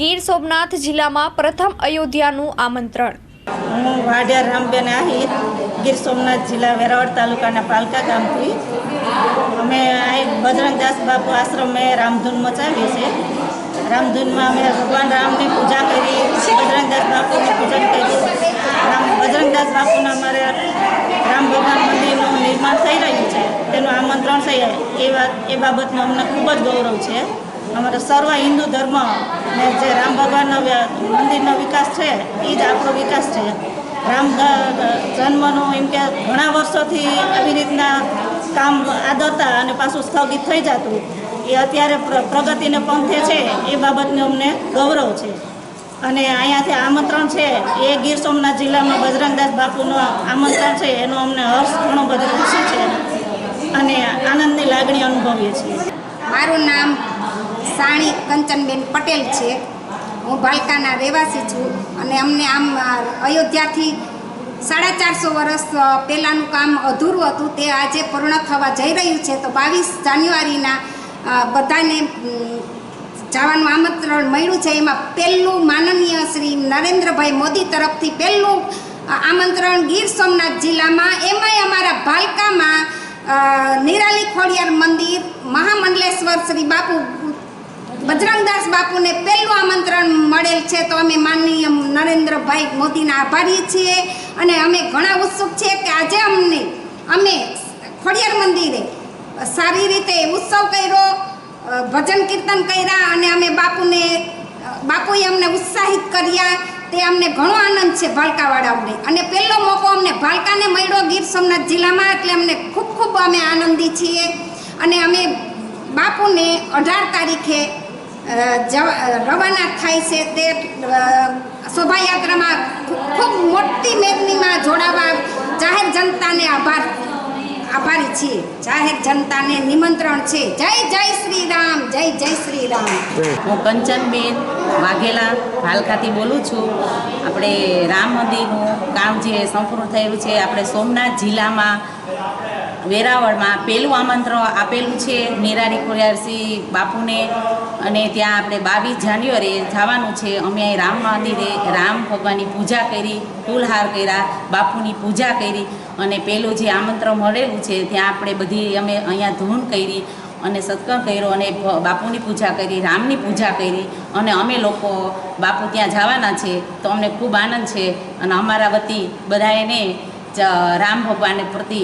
ગીર સોમનાથ જિલ્લામાં પ્રથમ અયોધ્યાનું આમંત્રણ. હું વાઢિયા રામબેન આહિર ગીર સોમનાથ જિલ્લા વેરાવળ તાલુકાના પાલકા ગામથી. અમે અહીં બજરંગદાસ બાપુ આશ્રમે રામધૂન મચાવી છે રામધૂનમાં અમે ભગવાન રામની પૂજા કરી બજરંગદાસ બાપુનું પૂજન કર્યું રામ બજરંગદાસ બાપુના અમારે રામ ભગવાન મંદિરનું નિર્માણ થઈ રહ્યું છે. તેનું આમંત્રણ થઈ એ વાત, એ બાબતનું અમને ખૂબ જ ગૌરવ છે. અમારો સર્વ હિન્દુ ધર્મ ને જે રામ ભગવાનનો મંદિરનો વિકાસ છે એ જ આપણો વિકાસ છે. રામ દ- એમ કે ઘણા વર્ષોથી આવી રીતના કામ આદરતા અને પાછું સ્થગિત થઈ જતું. એ અત્યારે પ્ર- પ્રગતિને પંથે છે, એ બાબતને અમને ગૌરવ છે. અને અહીંયાથી આમંત્રણ છે, એ ગીર સોમનાથ જિલ્લામાં બજરંગદાસ બાપુનો આમંત્રણ છે, એનો અમને હર્ષ ઘણો બધો ખુશી છે. અને આનંદની લાગણી અનુભવીએ છીએ. મારું નામ સાણી કંચનબેન પટેલ છે. હું ભાલકાના રહેવાસી છું અને અમને આમ અયોધ્યાથી સાડા ચારસો વર્ષ પહેલાંનું કામ અધૂરું હતું. તે આજે પૂર્ણ થવા જઈ રહ્યું છે. તો બાવીસ જાન્યુઆરીના બધાને જવાનું આમંત્રણ મળ્યું છે. એમાં પહેલું માનનીય શ્રી નરેન્દ્રભાઈ મોદી તરફથી પહેલું આમંત્રણ ગીર સોમનાથ જિલ્લામાં. એમાંય અમારા ભાલકામાં નિરાલી ખોડિયાર મંદિર, મહામંડલેશ્વર શ્રી બાપુ બજરંગદાસ બાપુને પહેલું આમંત્રણ મળેલ છે તો અમે માનનીય નરેન્દ્રભાઈ મોદીના આભારી છીએ. અને અમે ઘણા ઉત્સુક છીએ કે આજે અમને, અમે ખોડિયાર મંદિરે સારી રીતે ઉત્સવ કર્યો ભજન કીર્તન કર્યા અને અમે બાપુને, બાપુએ અમને ઉત્સાહિત કર્યા. તે અમને ઘણો આનંદ છે ભાલકાવાળાઓને અને પહેલો મોકો અમને ભાલકાને મળ્યો ગીર સોમનાથ જિલ્લામાં, એટલે અમને ખૂબ ખૂબ અમે આનંદી છીએ. અને અમે બાપુને અઢાર તારીખે રવાના થાય છે તે શોભાયાત્રામાં ખૂબ- મોટી મેદનીમાં જોડાવા જાહેર જનતાને આભાર, આભારી છીએ. જાહેર જનતાને નિમંત્રણ છે. જય જય શ્રી રામ જય જય શ્રી રામ હું કંચનબેન વાઘેલા ભાલકાથી બોલું છું. આપણે રામ મંદિરનું કામ જે સંપૂર્ણ થયેલું છે, આપણે સોમનાથ જિલ્લામાં વેરાવળમાં પહેલું આમંત્રણ આપેલું છે નિરાળી કુરિયારસિંહ બાપુને. અને ત્યાં આપણે બાવીસ જાન્યુઆરીએ જવાનું છે. અમે અહીં રામ મંદિરે રામ ભગવાનની પૂજા કરી, ફૂલહાર કર્યા, બાપુની પૂજા કરી. અને પહેલું જે આમંત્રણ મળેલું છે, ત્યાં આપણે બધી અમે અહીંયા ધૂન કરી અને સત્કાર કર્યો અને બાપુની પૂજા કરી, રામની પૂજા કરી. અને અમે લોકો બાપુ ત્યાં જવાના છે, તો અમને ખૂબ આનંદ છે. અને અમારા વતી બધાએને રામ ભગવાન પ્રતિ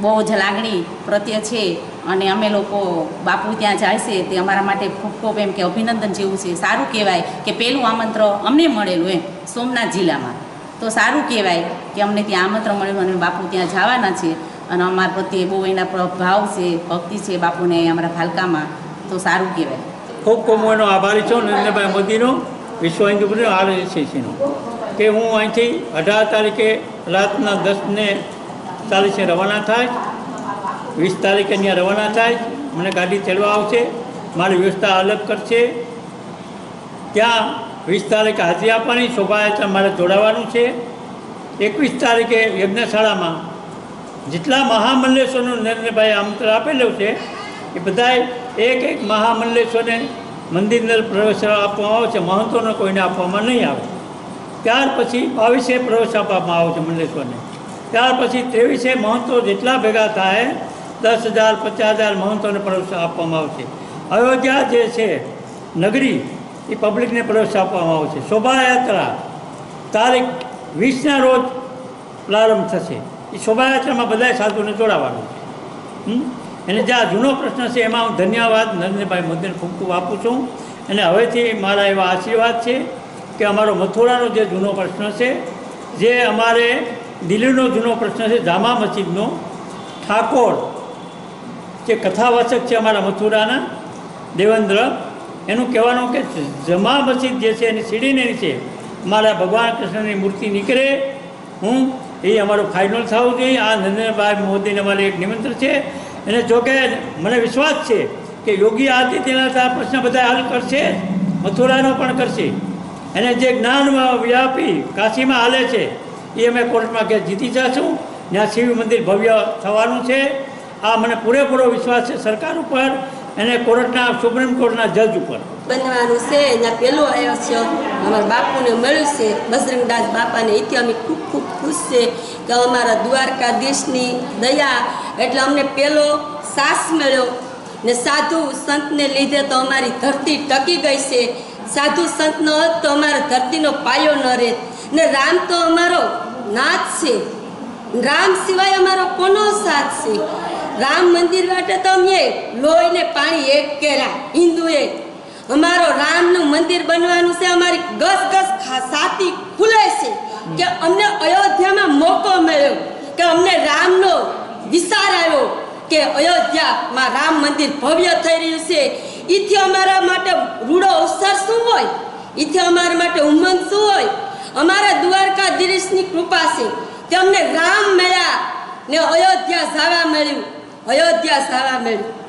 બહુ જ લાગણી પ્રત્યે છે અને અમે લોકો બાપુ ત્યાં જાય છે તે અમારા માટે ખૂબ ખૂબ એમ કે અભિનંદન જેવું છે. સારું કહેવાય કે પહેલું આમંત્રણ અમને મળેલું એમ સોમનાથ જિલ્લામાં. તો સારું કહેવાય કે અમને ત્યાં આમંત્રણ મળેલું અને બાપુ ત્યાં જવાના છે અને અમારા પ્રત્યે બહુ એના ભાવ છે, ભક્તિ છે બાપુને અમારા ભાલકામાં. તો સારું કહેવાય. ખૂબ ખૂબ હું એનો આભારી છું નરેન્દ્રભાઈ મોદીનો વિશ્વ હિન્દુ કે હું અહીંથી અઢાર તારીખે રાતના દસને ચાલીસે રવાના થાય, વીસ તારીખે ત્યાં રવાના થાય, મને ગાડી ચડવા આવશે, મારી વ્યવસ્થા અલગ કરશે. ત્યાં વીસ તારીખે હાજરી આપવાની, શોભાયાત્રા મારે જોડાવાનું છે. એકવીસ તારીખે યજ્ઞશાળામાં જેટલા મહામલ્લેશ્વરનું નરેન્દ્રભાઈ આમંત્રણ આપેલું છે, એ બધાએ એક એક મહામલ્લેશ્વરને અંદર પ્રવેશ આપવામાં આવે છે મહંતોને કોઈને આપવામાં નહીં આવે. ત્યાર પછી બાવીસે પ્રવેશ આપવામાં આવે છે મંડલેશ્વરને ત્યાર પછી ત્રેવીસે મહંતો જેટલા ભેગા થાય, દસ હજાર, પચાસ હજાર મહંતોને પ્રવેશ આપવામાં આવશે. અયોધ્યા જે છે, નગરી, એ પબ્લિકને પ્રવેશ આપવામાં આવશે. શોભાયાત્રા, તારીખ વીસના રોજ પ્રારંભ થશે. એ શોભાયાત્રામાં બધા સાધુને જોડાવાનું છે? અને જે આ જૂનો પ્રશ્ન છે, એમાં હું ધન્યવાદ નરેન્દ્રભાઈ મોદીને ખૂબ ખૂબ આપું છું. અને હવેથી મારા એવા આશીર્વાદ છે કે અમારો મથુરાનો જે જૂનો પ્રશ્ન છે, જે અમારે દિલ્હીનો જૂનો પ્રશ્ન છે, જામા મસ્જિદનો ઠાકોર જે કથાવાચક છે અમારા મથુરાના, દેવેન્દ્ર, એનું કહેવાનું કે જમા મસ્જિદ જે છે, એની સીડીને નીચે મારા ભગવાન કૃષ્ણની મૂર્તિ નીકળે, હું એ અમારો ફાઇનલ થવું જોઈએ. આ નરેન્દ્રભાઈ મોદીને અમારે એક નિમંત્રણ છે. અને જોકે મને વિશ્વાસ છે કે યોગી આદિત્યનાથ આ પ્રશ્ન બધા હલ કરશે મથુરાનો પણ કરશે. અને જે જ્ઞાન વ્યાપી કાશીમાં હાલે છે એ અમે કોર્ટમાં કે જીતી જશું. ત્યાં શિવ મંદિર ભવ્ય થવાનું છે. આ મને પૂરેપૂરો વિશ્વાસ છે સરકાર ઉપર અને કોર્ટના, સુપ્રીમ કોર્ટના જજ ઉપર. બનવાનું છે. પેલો આવ્યો છે. અમારા બાપુને મળ્યું છે. બજરંગદાસ બાપાને એથી અમે ખૂબ ખૂબ ખુશ છે કે અમારા દ્વારકાધીશની દયા એટલે અમને પેલો સાસ મળ્યો. ને સાધુ સંતને લીધે તો અમારી ધરતી ટકી ગઈ છે. સાધુ સંત ન હોત તો અમારા ધરતીનો પાયો ન રહે ને રામ તો અમારો નાથ છે રામ સિવાય અમારો કોનો સાથ છે? રામ મંદિર માટે તો અમે લોહીને પાણી એક કર્યા હિન્દુએ અમારો રામનું મંદિર બનવાનું છે, અમારી ગસ ગસ સાતી ખુલે છે કે અમને અયોધ્યામાં મોકો મળ્યો, કે અમને રામનો વિચાર આવ્યો કે અયોધ્યામાં રામ મંદિર ભવ્ય થઈ રહ્યું છે. એથી અમારા માટે રૂડો અવસર શું હોય? એથી અમારા માટે ઉમંગ શું હોય? અમારા દ્વારકાધીશની કૃપા છે તેમને રામ મળ્યા ને અયોધ્યા જવા મળ્યું. અયોધ્યા જવા મળ્યું.